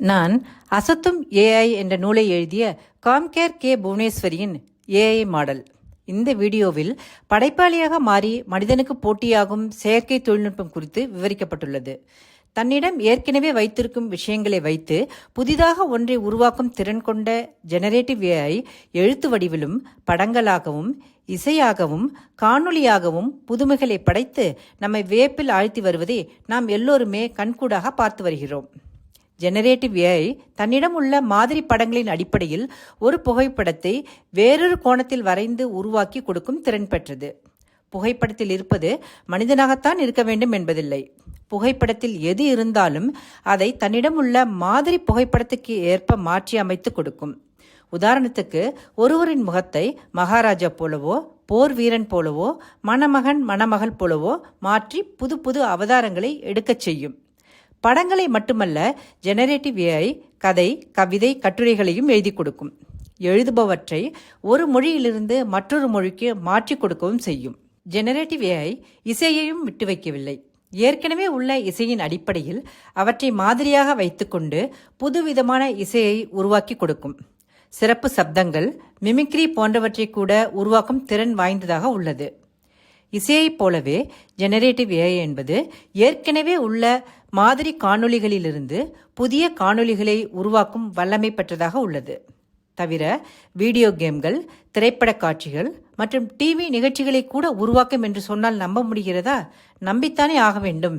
நான் அசத்தும் ஏஐ என்ற நூலை எழுதிய காம்கேர் கே. புவனேஸ்வரியின் ஏஐ மாடல். இந்த வீடியோவில் படைப்பாளியாக மாறி மனிதனுக்கு போட்டியாகும் செயற்கை தொழில்நுட்பம் குறித்து விவரிக்கப்பட்டுள்ளது. தன்னிடம் ஏற்கனவே வைத்திருக்கும் விஷயங்களை வைத்து புதிதாக ஒன்றை உருவாக்கும் திறன் கொண்ட ஜெனரேட்டிவ் ஏஐ எழுத்து வடிவிலும் படங்களாகவும் இசையாகவும் காணொளியாகவும் புதுமைகளை படைத்து நம்மை வியப்பில் ஆழ்த்தி வருவதை நாம் எல்லோருமே கண்கூடாக பார்த்து வருகிறோம். ஜெனரேட்டிவ் ஏஐ தன்னிடம் உள்ள மாதிரி படங்களின் அடிப்படையில் ஒரு புகைப்படத்தை வேறொரு கோணத்தில் வரைந்து உருவாக்கி கொடுக்கும் திறன் பெற்றது. புகைப்படத்தில் இருப்பது மனிதனாகத்தான் இருக்க வேண்டும் என்பதில்லை. புகைப்படத்தில் எது இருந்தாலும் அதை தன்னிடம் உள்ள மாதிரி புகைப்படத்துக்கு ஏற்ப மாற்றி அமைத்து கொடுக்கும். உதாரணத்துக்கு ஒருவரின் முகத்தை மகாராஜா போலவோ போர் வீரன் போலவோ மணமகன் மணமகள் போலவோ மாற்றி புது புது அவதாரங்களை எடுக்கச் செய்யும். படங்களை மட்டுமல்ல ஜெனரேட்டிவ் ஏஐ கதை கவிதை கட்டுரைகளையும் எழுதி கொடுக்கும். எழுதுபவற்றை ஒரு மொழியிலிருந்து மற்றொரு மொழிக்கு மாற்றி கொடுக்கவும் செய்யும். ஜெனரேட்டிவ் ஏஐ இசையையும் விட்டு வைக்கவில்லை. ஏற்கனவே உள்ள இசையின் அடிப்படையில் அவற்றை மாதிரியாக வைத்துக்கொண்டு புதுவிதமான இசையை உருவாக்கி கொடுக்கும். சிறப்பு சப்தங்கள் மிமிக்ரி போன்றவற்றை கூட உருவாக்கும் திறன் வாய்ந்ததாக உள்ளது. இசையைப் போலவே ஜெனரேட்டிவ் ஏஐ என்பது ஏற்கனவே உள்ள மாதிரி காணொளிகளிலிருந்து புதிய காணொளிகளை உருவாக்கும் வல்லமை பெற்றதாக உள்ளது. தவிர வீடியோ கேம்கள் திரைப்பட காட்சிகள் மற்றும் டிவி நிகழ்ச்சிகளை கூட உருவாக்கும் என்று சொன்னால் நம்ப முடிகிறதா? நம்பித்தானே ஆக வேண்டும்.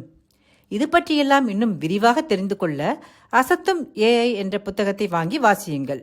இது பற்றியெல்லாம் இன்னும் விரிவாக தெரிந்து கொள்ள அசத்தும் ஏஐ என்ற புத்தகத்தை வாங்கி வாசியுங்கள்.